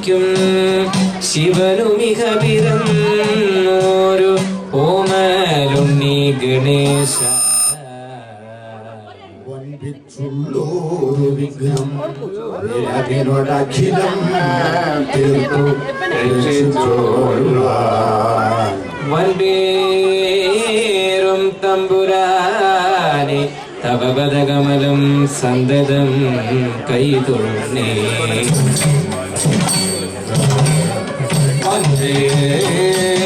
പാർവതിക്കും ശിവനുമിഹ പിറന്നോരു ഓമലുണ്ണി ഗണേശ. വൻപിച്ചുള്ളോരു വിഘ്നം അതിനോടഖിലം തീർത്തു രക്ഷിച്ചോളുവാൻ. വൻപേറും തമ്പുരാനെ തവപദകമലം സന്തതം കൈതൊഴുന്നേ hey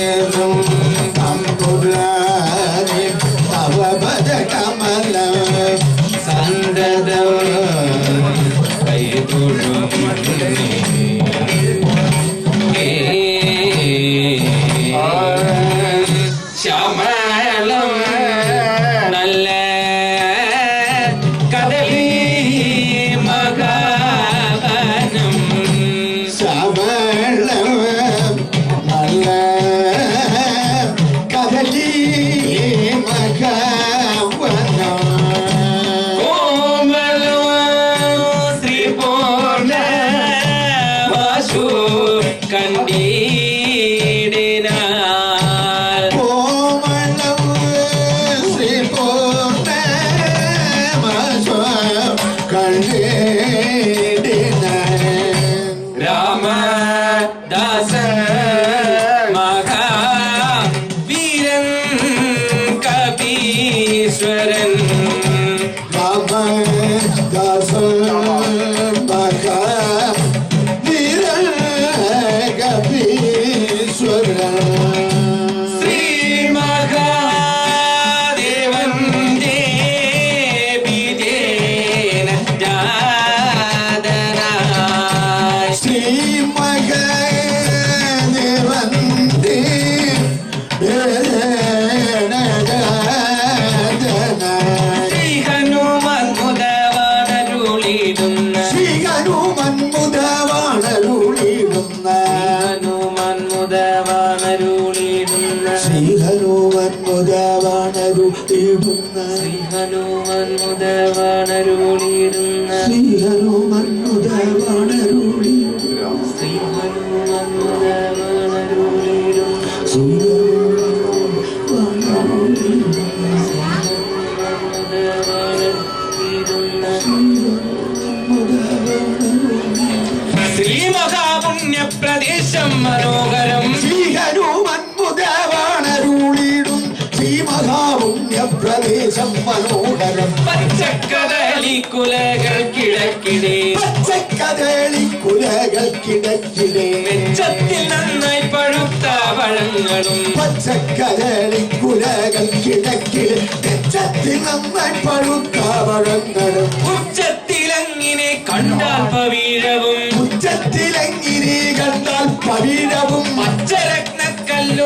വെച്ചത്തിൽ നന്നായി പഴുത്ത പഴങ്ങളും പച്ചക്കരളി കുലകൾ കിടക്കിൽ തെച്ചത്തിൽ നന്നായി പഴുത്ത പഴങ്ങളും ഉച്ചത്തിലങ്ങിനെ കണ്ടാൽ പവീഴവും ഉച്ചത്തിലെങ്ങിനെ കണ്ടാൽ പവിഴവും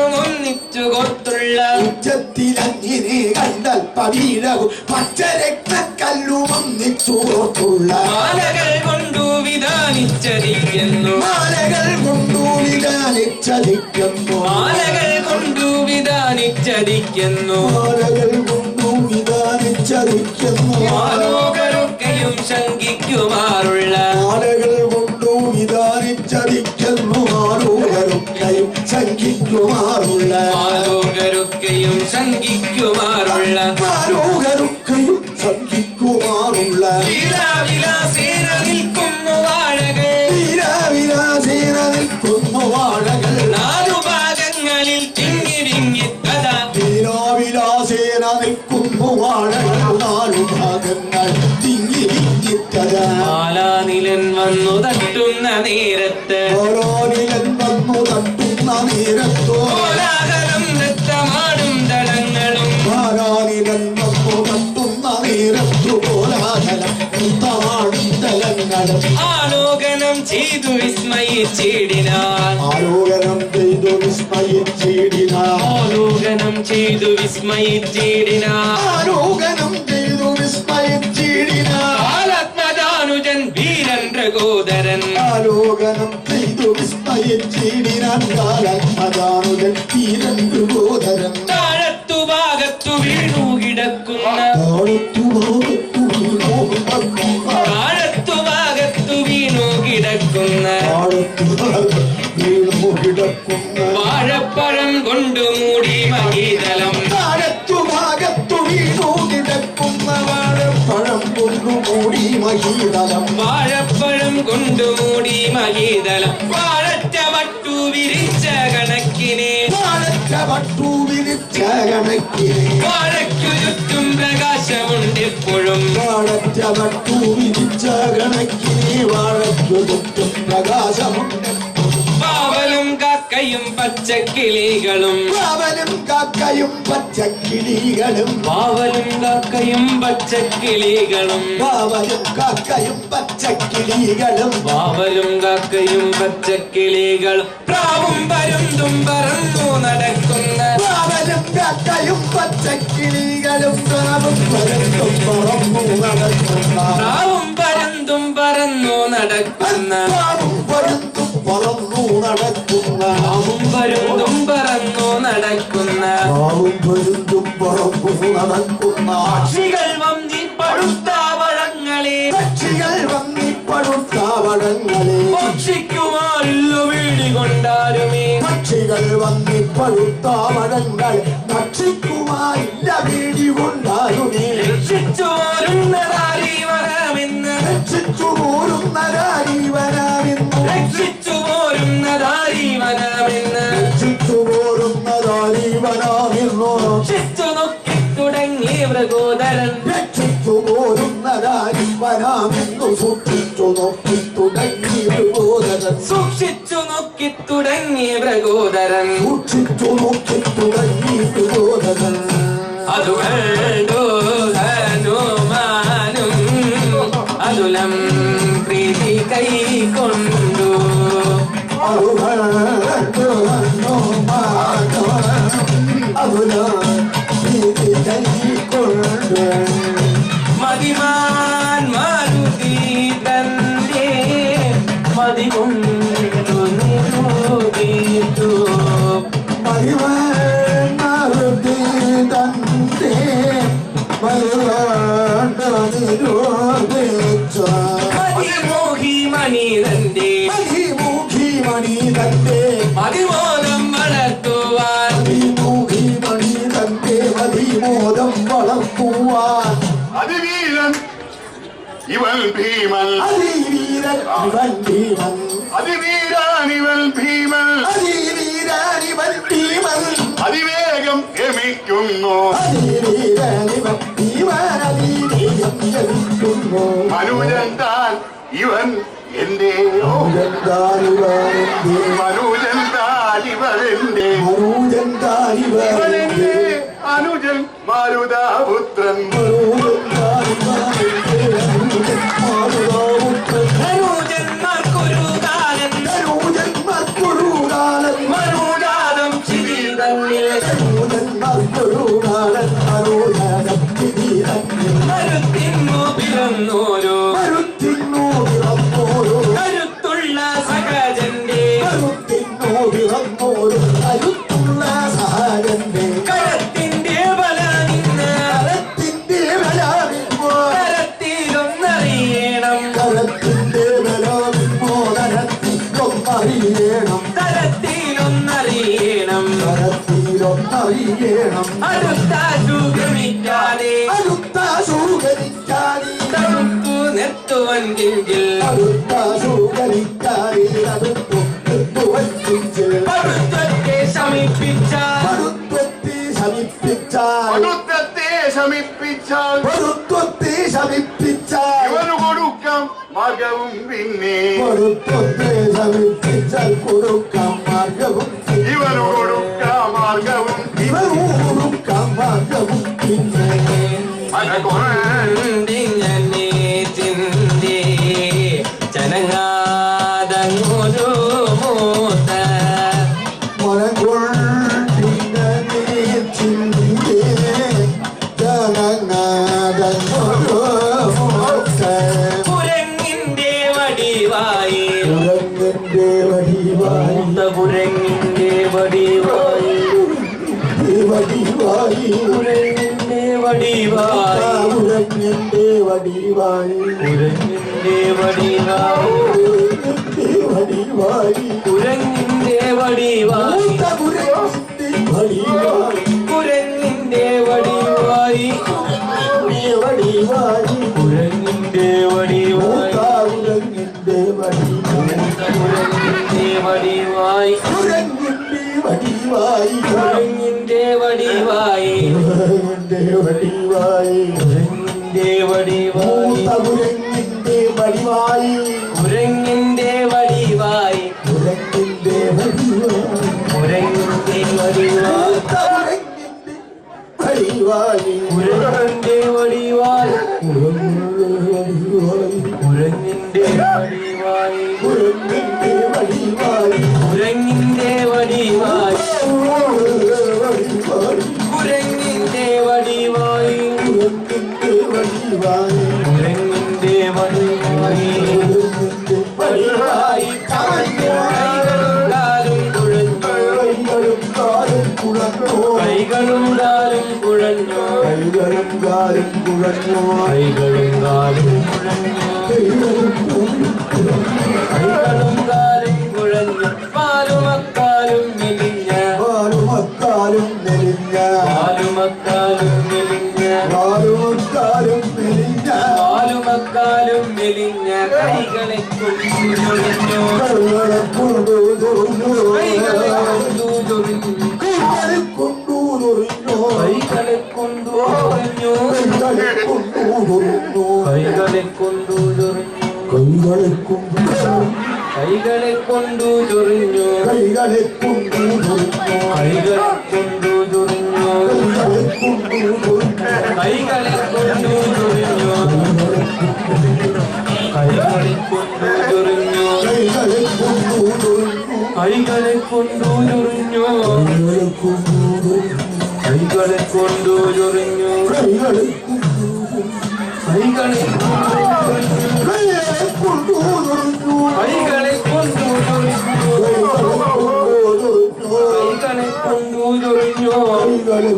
പച്ചരത്നക്കല്ലും ഒന്നിച്ചു കൊത്തുള്ള ഉച്ചത്തിലങ്ങിനെ കണ്ടാൽ പച്ചരക്തക്കല്ലും മാലകൾ കൊണ്ടു വിധാനിച്ചതിക്കുന്നു മാലകൾ കൊണ്ടു വിധാനിച്ചതിക്കുന്നു മാലകൾ കൊണ്ടു വിധാനിച്ചതിക്കുന്നു മാലകൾ കൊണ്ടു വിധാനിച്ചതിക്കുന്നു ശങ്കിക്കുമാറുള്ള ശങ്കിക്കുമാറുള്ള മാലോകരൊക്കെയും ശങ്കിക്കുമാറുള്ള ആരോഗരൊക്കെയും ശങ്കിക്കുമാറുള്ള വിലാവിലാസേന നിൽക്കുന്നു വാഴകൾ. വീരാവിലാസേന നിൽക്കുന്നു വാഴകൾ. നാലു ഭാഗങ്ങളിൽ തിങ്ങി വിങ്ങി കഥ നിൽക്കുന്നു വാഴകൾ. നാലു ഭാഗങ്ങൾ തിങ്ങി മാലാനിലൻ വന്നു തട്ടുന്ന നേരത്ത് ഓരോനിലൻ വന്നു തട്ടുന്ന നേരത്തോ കോലാഹലം നൃത്തമാടും ദളങ്ങളും ആരാനിലൻ വന്നു തട്ടുന്ന നേരത്തു കോലാഹലം നൃത്തമാടും തലങ്ങളും ആലോകനം ചെയ്തു വിസ്മയിച്ചിടിനാൻ ആലോകനം ചെയ്തു വിസ്മയിച്ചിടിനാർ ആലോകനം ചെയ്തു വിസ്മയിച്ചിടിനാൻ ആലോകനം ചെയ്തു വിസ്മയിച്ചിടിനാർ ആത്മജാനുജൻ വീരൻ രഘോദരൻ ആലോകനം ചെയ്തു വിസ്മയിച്ചിടിനാൻ കാലം. അതാണുതൻ ഗോധരൻ താഴത്തു ഭാഗത്തു വീണു കിടക്കുന്ന. താഴത്തു ഭാഗത്തു വീണു കിടക്കുന്ന. താഴത്തു ഭാഗത്തു വീണു കിടക്കുന്ന. താഴത്തു വീണു കിടക്കുന്ന. വാഴപ്പഴം കൊണ്ടു വിരിച്ച കണക്കിനെ വാഴയ്ക്കു ചുറ്റും എപ്പോഴും വാഴച്ച പട്ടു വിരിച്ച കണക്കിനെ വാഴച്ചു ചുറ്റും പ്രകാശമുണ്ട്. പാവലും കാക്കയും പച്ചക്കിളികളും. പാവലും കാക്കയും പച്ചക്കിളികളും. പാവലും കാക്കയും പച്ചക്കിളികളും. പാവലും കാക്കയും പച്ചക്കിളികളും. പാവലും കാക്കയും പച്ചക്കിളികളും. പ്രാവും പരുന്തും പറന്നു പാവലും കാക്കയും പച്ചക്കിളികളും പ്രാവും പരന്തും പറന്നു നടക്കുന്ന പ്രാവും പരന്തും പറന്നു നടക്കുന്ന പ്രാവും പരന്തും പറന്നു നടക്കുന്ന പ്രാവും പരന്തും പറന്നു നടക്കുന്ന പ്രാവും പരന്തും പറന്നു നടക്കുന്ന പക്ഷികൾ വന്നി പടുത്ത വഴങ്ങളെ പക്ഷികൾ വന്നിപ്പടുത്ത വടങ്ങളെ ഭക്ഷിക്കുമാറില്ല വീടി കൊണ്ടാരുമേ പക്ഷികൾ വന്നിപ്പടുത്ത വടങ്ങൾ ഭക്ഷിക്കുമായില്ല വീടി കൊണ്ടാരുമേ രക്ഷിച്ചു വരാമെന്ന് രക്ഷിച്ചു പോരുന്നതാരി വരാമെന്ന് രക്ഷിച്ചു പോരുന്നതാരീവനാമെന്നു രക്ഷിച്ചു നോക്കി തുടങ്ങി മൃഗോദരൻ. രക്ഷിച്ചു പോരുന്നതാരീവനാമെന്നു സൂക്ഷിച്ചു നോക്കി തുടങ്ങി നോക്കി തുടങ്ങി മൃഗോദരൻ സൂക്ഷിച്ചു നോക്കി തുടങ്ങി വിബോധനൻ അതു കണ്ടു ഹനുമാനും അതുലം പ്രീതി കൈ മതിമാൻ ഭീമൻ. അതിവീരൻ ഇവൻ ഭീമൻ. അതിവീരാൻ ഇവൻ ഭീമൻ. ഇവൻ അതിവേഗം ഗമിക്കുന്നു. അതിവീരനിവൻ ഭീമൻ. മനുജൻ താൻ ഇവൻ എന്റെ മനുജൻ താൻ മനുജൻ മനുജന്താനിവനെന്റെ ഇവനെന്റെ അനുജൻ മാരുതാപുത്രൻ. ധനുജന്മാർക്കൊരു കരത്തിലൊന്നറിയണം അടുത്ത സുഗമിക്കാതെ അടുത്ത സൂകരിക്കാരി തടുത്തു നിർത്തുവെങ്കിൽ അടുത്ത സൂകരിക്കാരി അടുത്തു വച്ചിച്ച് പടുത്വത്തെ ശമിപ്പിച്ച പടുത്വത്തെ സമീപിച്ചാൽ പടുത്തത്തെ സമീപിച്ചാൽ പടുത്വത്തെ ശമിപ്പിച്ചാൽ. ഇവന് കൊടുക്കാം മാർഗവും പിന്നെ. പടുത്വത്തെ ശമിപ്പിച്ചാൽ കൊടുക്കാം മാർഗവും ഇവരോടുക്കാമാർഗവും ഇവരോടുക്കാമാർഗവും പിന്നെ മനകൊണ്ടിങ്ങനെ ചിന്തി ജനങ്ങാതങ്ങൊരു മൂത്ത മനകൊണ്ടിങ്ങനെ ചിന്തി ജനങ്ങാതങ്ങൊരു മൂത്ത. കുരങ്ങിന്റെ വടിവായി. കുരങ്ങിന്റെ വടിവായി. കുരങ്ങിന്റെ വടിവായി കുരങ്ങിന്റെ വടിവായി ഉറങ്ങിന്റെ വടിവായി കുരങ്ങിന്റെ വടിവായി ഉറങ്ങിന്റെ വടിവായി കുരങ്ങിന്റെ വടിവായി വടിവായി കുരങ്ങിന്റെ വടിവായി ഉറങ്ങിന്റെ വടിവായി കുരങ്ങിന്റെ വടിവായി ഉറങ്ങിന്റെ വടിവായി കുരങ്ങിന്റെ വടിവായി. ഉറങ്ങിന്റെ വടിവായി. കുരങ്ങിന്റെ വടിവായി. കുരങ്ങിന്റെ വടിവായി. കുരങ്ങിന്റെ വടിവായി. കുരങ്ങിന്റെ വടിവായി. വടിവായി. കുരങ്ങിന്റെ വടിവായി. കുരങ്ങിന്റെ വടിവായി. കുരങ്ങിന്റെ കൈകളെ കൊണ്ടു ചൊറിഞ്ഞു കൈകളെ കൊണ്ടു തുറന്നു കൈകളെ കൊണ്ടു ചൊറിഞ്ഞു കൈകളെ കൊണ്ടു കൈകളെ കൊണ്ടു ചൊറിഞ്ഞു കൈകളെ കൊണ്ടു ചൊറിഞ്ഞു. കൈകളെ കൊണ്ടു ചൊറിഞ്ഞു. കൈകളെ കൊണ്ടു ചൊറിഞ്ഞു. കൈകളെ കൊണ്ടു ചൊറിഞ്ഞു. കൈകളെ കൊണ്ടു ചൊറിഞ്ഞു കൈകളെ കൊണ്ടു തുറന്നു കൈകളെ കൈകളെ കൊണ്ടു തുറന്നു കൈകളെ കൊണ്ടു ചൊറിഞ്ഞു കൈകളെ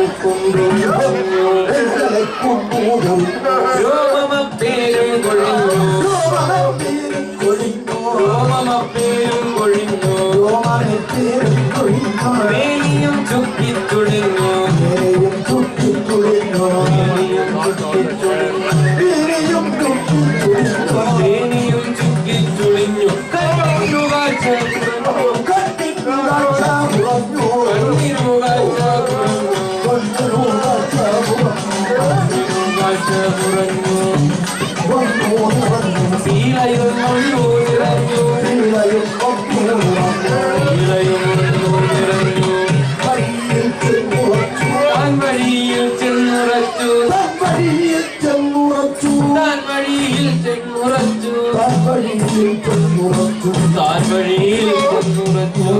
കൈകളെ കൊണ്ടു ചൊറിഞ്ഞു കൈകളെ കൊണ്ടു രോമമപ്പേരും കൊഴിഞ്ഞു രോമമപ്പേരും കൊഴിഞ്ഞു വേലിയും ചുക്കിത്തുളിഞ്ഞു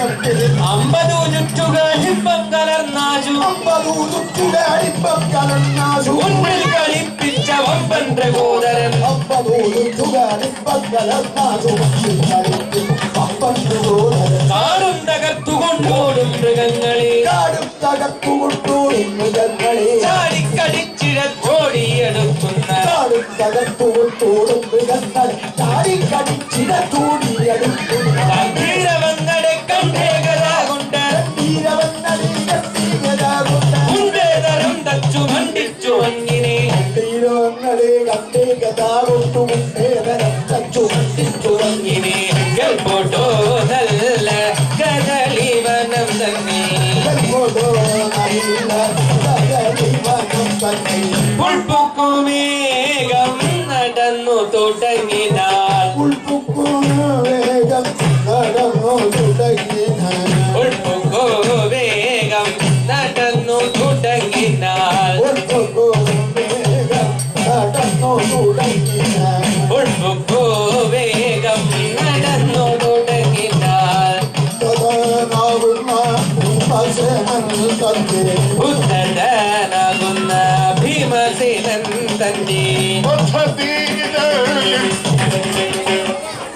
അമ്പതു കളിപ്പിച്ച പ്രകോദരൻ വന്നുപോകുന്നത് കാടും തകർത്തുകൊണ്ടോടും മൃഗങ്ങളെ. കാടും തകർത്തുകൊണ്ടോടും മൃഗങ്ങളെ. ചാടിക്കടിച്ചിടത്തോടിയെടുക്കുന്ന. കാടും തകർത്തുകൊണ്ടോടും മൃഗങ്ങൾ ചാടിക്കടിച്ചിട കണ്ടേ ഗതാകൊണ്ടു മുന്നേതരം നല്ല മണ്ടിച്ചു ഇനി കേൾപ്പോട്ടോ നല്ല കദളിവനം തന്നെ ഉൾപ്പൊക്കോ വേഗം നടന്നു തുടങ്ങിനാൾ ഉത്തരനാകുന്ന ഭീമസേനൻ തന്നെ പദ്ധതിയിൽ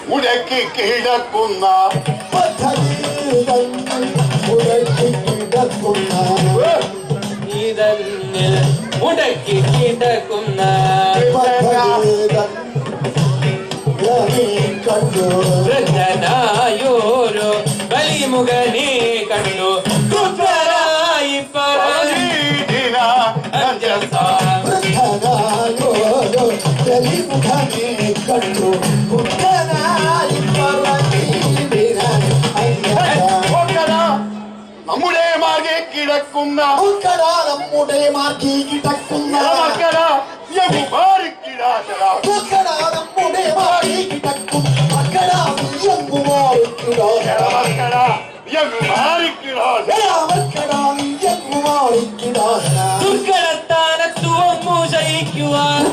മുടക്കി കിടക്കുന്ന ഇതന്നിൽ മുടക്കി കിടക്കുന്ന വൃദ്ധനായോരോ ബലിമുഖനെ കണ്ടു കുത്രരായി പറഞ്ഞു പരീതിന അഞ്ജസ കണ്ടു കുട്ടനായി നോക്കടാ, നമ്മുടെ മാകെ കിടക്കുന്ന നമ്മുടെ മാറ്റി കിടക്കുന്ന മക്കളാ യമുമാരിക്കിടാശരാ മക്കളാ നമ്മുടെ മാറ്റി കിടക്കും മക്കളാ നീയങ്ങുമാറിക്കിടാ മക്കളാ യമുമാരിക്കിടാശ മക്കളാ നീയങ്ങുമാറിക്കിടാ ദുർഘടത്താനത്തു വന്നു ശയിക്കുവാൻ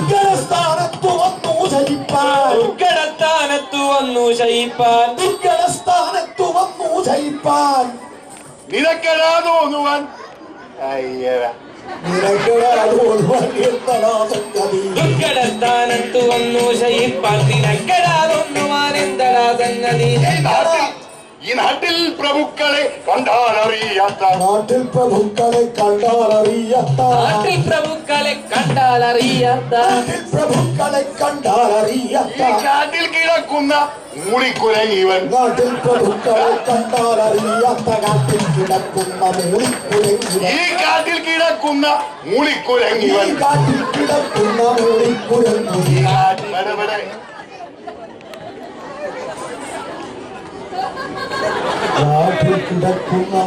സ്ഥാനത്തു വന്നു ജയിപ്പാൻ ദുർഘടത്താനത്തു വന്നു ശയിപ്പാൻ സ്ഥാനത്തു വന്നു ജയിപ്പാൻ നിനക്കടാ തോന്നുവാൻ അയ്യവ ദുർഘടത്താനത്തു വന്നു ശയിപ്പാൻ നിനക്കെടാതൊന്നുവാൻ എന്തടാ സംഗതി? ഈ നാട്ടിൽ പ്രഭുക്കളെ കണ്ടാൽ അറിയാത്ത നാട്ടിൽ പ്രഭുക്കളെ കണ്ടാൽ അറിയാത്ത നാട്ടിൽ പ്രഭുക്കളെ കണ്ടാൽ അറിയാത്ത നാട്ടിൽ പ്രഭുക്കളെ ഈ കണ്ടാലറിയാത്ത കാട്ടിൽ കിടക്കുന്ന മൂളിക്കുരങ്ങിവൻ നാട്ടിൽ പ്രഭുക്കളെ കണ്ടാൽ അറിയാത്ത കാട്ടിൽ കിടക്കുന്ന മൂളിക്കുരങ്ങിവൻ ഈ കാട്ടിൽ കിടക്കുന്ന മൂളിക്കുരങ്ങിവൻ ഈ കാട്ടിൽ കിടക്കുന്ന മൂളിക്കുരങ്ങി ബടബടെ. കാട്ടിൽ കിടക്കുന്ന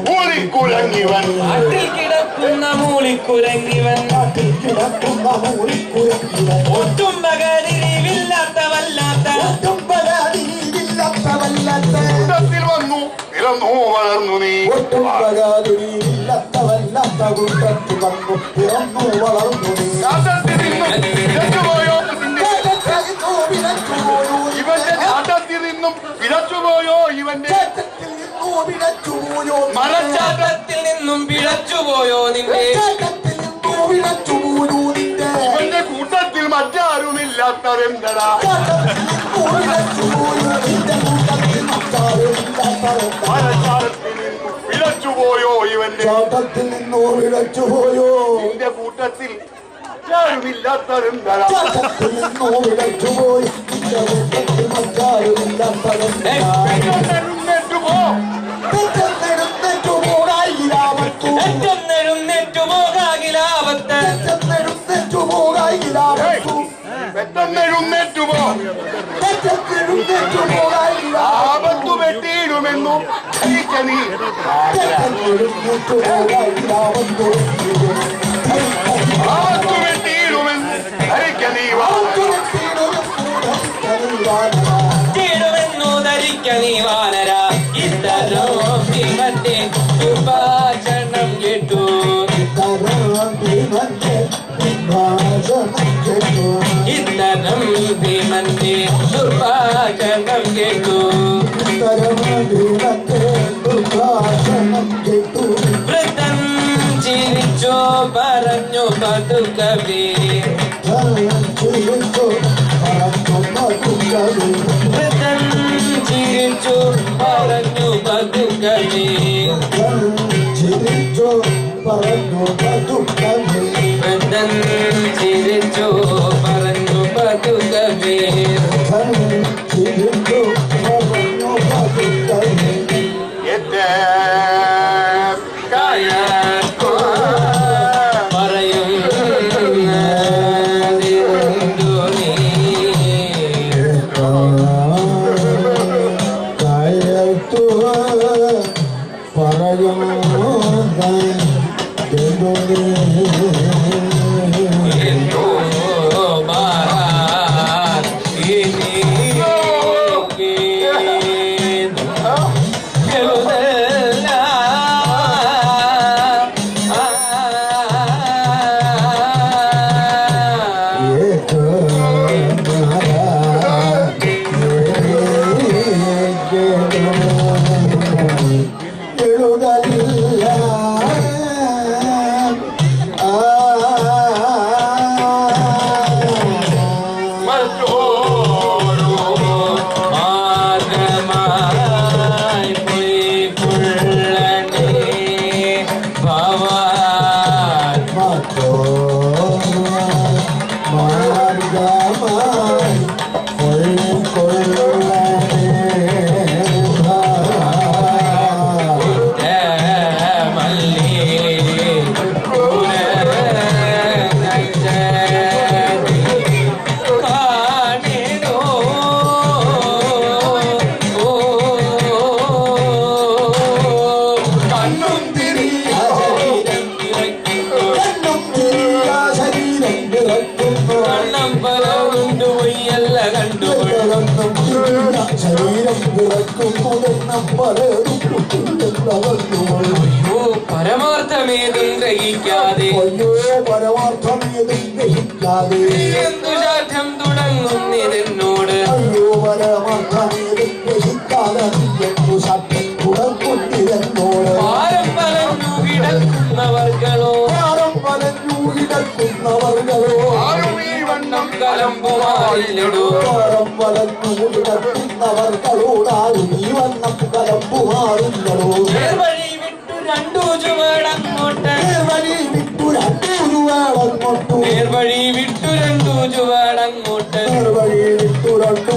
മൂളിക്കുരങ്ങിവൻ നാട്ടിൽ കിടക്കുന്ന മൂളിക്കുരങ്ങിവൻ കാട്ടിൽ കിടക്കുന്ന മൂളിക്കുരങ്ങിവൻ ഒട്ടും പകരിവില്ലാത്ത വല്ലാത്ത ഒട്ടും പരാതിയില്ലാത്ത വല്ലാത്ത കൂട്ടത്തിൽ വന്നു പിറന്നു വളർന്നു നീ. ഒട്ടും പരാതിയില്ലാത്ത വല്ലാത്ത കൂട്ടത്തിൽ വന്നു പിറന്നു വളർന്നു നീ. ഇവന്റെ നാട്ടത്തിൽ നിന്നും പിഴച്ചുപോയോ ഇവന്റെ മറച്ചാട്ടത്തിൽ നിന്നും? പിഴച്ചുപോയോ നിന്റെ നിന്റെ കൂട്ടത്തിൽ മറ്റാരുമില്ലാത്തവെന്തടാ കേരളത്തിൽ നിന്നു കൂട്ടത്തിൽ പിഴച്ചുപോയോ ഇവന്റെ ചാട്ടത്തിൽ നിന്നു വിലച്ചുപോയോ നിന്റെ കൂട്ടത്തിൽ മറ്റാരുമില്ലാത്തവെന്തടാ ചാട്ടത്തിൽ നിന്നു നിന്റെ കൂട്ടത്തിൽ മറ്റാരുമില്ലാത്തവരെന്താ? എഴുന്നേറ്റു പോ പെട്ടെന്നെഴുന്നേറ്റു പോകായിരാവത്തു. നെറ്റും പോകാകിലാവത്ത് പെട്ടെന്നെഴുന്നേറ്റു പോകായിരാവത്തു. പെട്ടെന്നെഴുന്നേറ്റു പോ പെട്ടെന്നെഴുന്നേറ്റു പോകായിരാവത്തു. ആപത്തു വെട്ടിയിടുമെന്നു നീ. ആപത്തു വെട്ടിയിടുമെന്ന് ധരിക്ക നീ വാ ധരിക്ക നീ വാനര ഭീമന്റെ ദുർഭാഷണം കേട്ടു വൃദ്ധൻ ചിരിച്ചോ പറഞ്ഞു പതുക്കവേ വൃദ്ധൻ ചിരിച്ചോ ചിരിച്ചു പറഞ്ഞു പതുക്കമേ ചിരിച്ചു പറഞ്ഞു പതുക്കമേ വൃദ്ധൻ ചിരിച്ചു പറഞ്ഞു Yeah. Senhor. അയ്യോ പരമാർത്ഥമേതും ഗ്രഹിക്കാതെ എന്തു ശാഠ്യം തുടങ്ങുന്നിതെന്നോട്? അയ്യോ പരമാർത്ഥമേതും ഗ്രഹിക്കാതെ നീയെന്നു സത്യം തുടർക്കൊണ്ടിരുന്നോട് ഭാരം പലഞ്ഞു കിടക്കുന്നവർകളോ ഭാരം പലഞ്ഞു കിടക്കുന്നവർകളോ വണ്ണം കലമ്പുമായില്ലടോ ഭാരം പലഞ്ഞു കിടക്കുന്നവർകളോടാരും ഈ വണ്ണം കലമ്പുമാറുന്നതോ നേർവഴി വിട്ടു രണ്ടു ചുവടങ്ങോട്ട് വഴി വേളങ്ങോട്ടു നേർവഴി വിട്ടു രണ്ടു ചുവാടങ്ങോട്ട് വഴി വിട്ടു രണ്ടു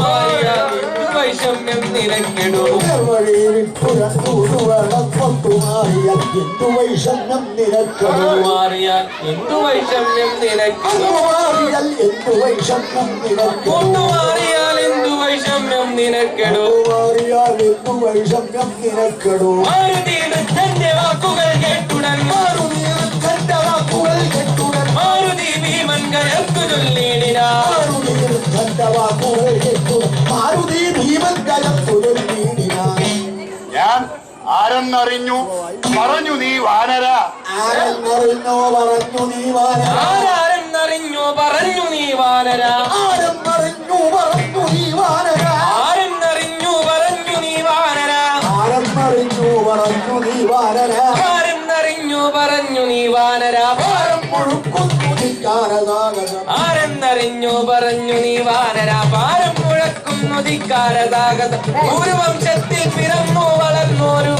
മാറിയാൽ എന്തു വൈഷമ്യം നിരക്കിടോ വഴി വിട്ടു രണ്ടു വേളം കൊണ്ടുമാറിയ എന്തു വൈഷമ്യം നിരക്കണോ മാറിയാൽ എന്തു വൈഷമ്യം നിരക്കിടോ മാറിയാൽ എന്തു വൈഷമ്യം നിരക്കണോ മാറിയാൽ എന്തു വൈഷമ്യം നിനക്കെടോ മാറിയാൽ എന്തു വൈഷമ്യം നിരക്കണോ മാരുതിയുടെ ആരെന്നറിഞ്ഞു? പറഞ്ഞു നീ വാനര. ആരെന്നറിഞ്ഞോ പറഞ്ഞു നീ വാനര. ആരെന്നറിഞ്ഞോ പറഞ്ഞു നീ വാനര. ആരെന്നറിഞ്ഞു പറഞ്ഞു നീ വാനര. ആരെന്നറിഞ്ഞു പറഞ്ഞു നീ വാനര. ആരെന്നറിഞ്ഞു പറഞ്ഞു നീ വാനര. ആരെന്നറിഞ്ഞു പറഞ്ഞു നീ വാനര. ഭാരം മുഴുക്കുന്നു ധിക്കാരനാഗതം ആരെന്നറിഞ്ഞു പറഞ്ഞു നീ വാനര. പാരം മുഴക്കുന്നു ധിക്കാരതാകത ഒരു വംശത്തിൽ പിറന്നു വളർന്നോരു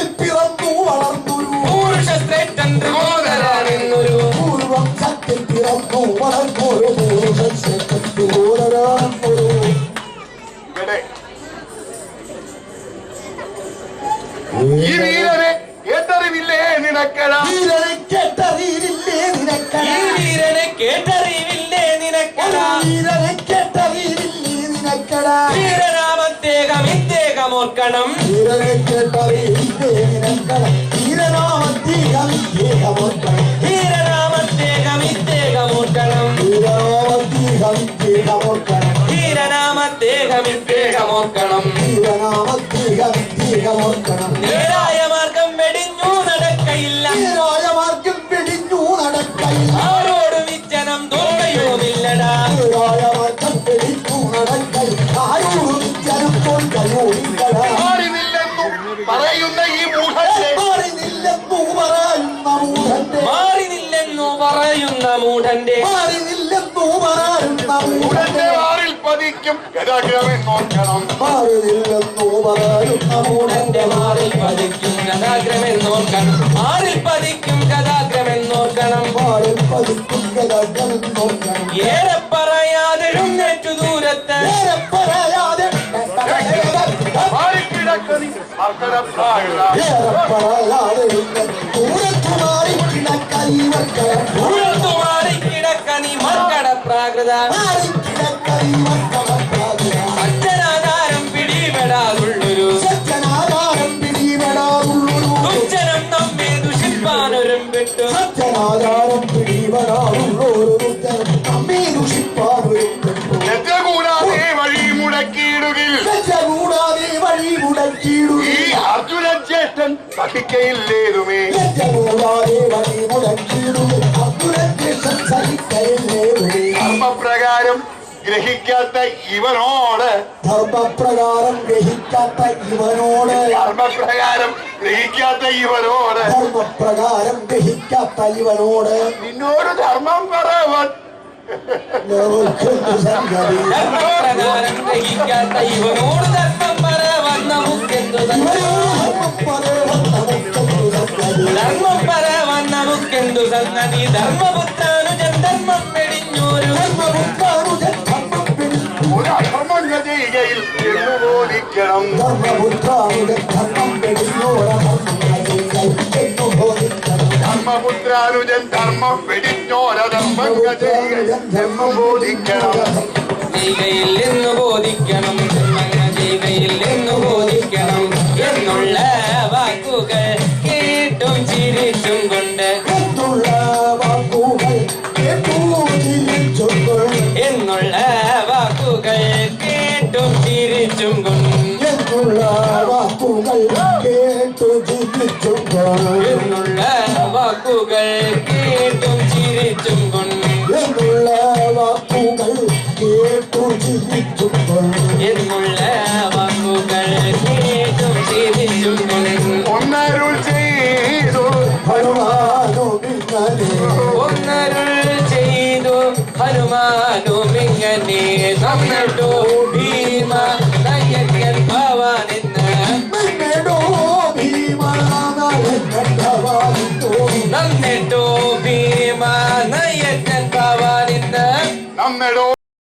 പൂർവംശത്തിൽ പിറന്നു വളർന്നൊരു പുരുഷശ്രേഷ്ഠൻ ത്രിമോദരനെന്നൊരു പൂർവംശത്തിൽ പിറന്നു വളർന്നൊരു പൂർവ്വശേഖരത്തിലൂരൊരു ഇവിടെ ഈ വീരനെ കേട്ടറിവില്ലേ നിനക്കട വീരനെ കേട്ടറിയില്ലേ ഈ നിനക്കട വീരനെ കേട്ടറിവില്ലേ നിനക്കടാ വീരനെ കേട്ടറിയില്ലേ നിനക്കട വീരനാമത്തേകം ഇദ്ദേഹമോർക്കണം വീരനെ വീരനാമത്തേകം ഇദ്ദേഹമോർക്കണം നേരായ മാർഗം വെടിഞ്ഞു നടക്കയില്ല. വീരായ മാർഗം നടക്കയില്ല. ആരോടും മാർഗം നടക്കയില്ല. ആരോടും പറയുന്ന ഈ നില്ലെന്നു പറയുന്ന മൂഢന്റെ മാറി നില്ലെന്നു പറയുന്ന മൂഢന്റെ പറയുന്ന മൂഢന്റെ മൂഢന്റെ വാറിൽ പതിക്കും ഗതാഗ്രഹം നോക്കണം മാറില്ലെന്നു പറയുന്ന മൂടന്റെ മാറിൽ പതിക്കും കഥാഗ്രമെന്നോർക്കണം മാറിൽ പതിക്കും കഥാഗ്രമെന്നോർക്കണം മാറിൽ പതിക്കും ഗതകൾ നോക്കണം. ഏറെ പറയാതെഴുന്നേറ്റു ദൂരത്ത്. നേരെ പറയാതെ ഏറെ പറയാതെ ദൂരത്തു മാറി കിടക്കൈവർക്കരം ഉഴുതു മാറി കിടക്കനി മർക്കട പ്രാകൃത മാറി കിടക്കൈവർക്കരം സജ്ജനാധാരം പിടിവിടാറുള്ളൊരു ദുഷ്ടൻ നമ്മെ ദുഷിപ്പാറുണ്ട് ലജ്ജ കൂടാതെ വഴി മുടക്കിയിടുകിൽ കൂടാതെ വഴി ഈ മുടക്കിയിടുകയും അർജുന ജ്യേഷ്ഠൻ സഹിക്കയില്ലേതുമേ കൂടാതെ വഴി മുടക്കിയിടുകയും അസുരത്തെ സംസാരിക്കയില്ലേ ധർമ്മപ്രകാരം ഗ്രഹിക്കാത്ത ഇവനോട് ധർമ്മപ്രകാരം ഗ്രഹിക്കാത്ത ഇവനോട് ധർമ്മപ്രകാരം ഗ്രഹിക്കാത്ത ഇവനോട് ധർമ്മപ്രകാരം ഗ്രഹിക്കാത്ത ഇവനോട് നിന്നോട് ധർമ്മം പറവൻ നമുക്കെന്ത് സംഗതി. ധർമ്മപ്രകാരം ഗ്രഹിക്കാത്ത ഇവനോട് ധർമ്മം പറ വന്ന മുക്കെന്തു ധർമ്മം പറ വന്ന മുക്കെന്തു സന്നതി ധർമ്മപുത്രാനുജൻ ധർമ്മം വെടിഞ്ഞോരു ഒരു എന്ന് ബോധിക്കണം. ധർമ്മപുത്രാനുജൻ ധർമ്മം വെടിഞ്ഞോരധർമ്മം ചെയ്യുകയിൽ എന്ന് ബോധിക്കണം. ചെയ്കയിൽ ബോധിക്കണം എന്നുള്ള വാക്കുകൾ കേട്ടും ചിരിച്ചും ഒന്നരുൾ ചെയ്തു ഒന്നരുൾ ഒന്നരുൾ ചെയ്തു ഹനുമാനും ഇങ്ങനെ തന്നിട്ടു ഈ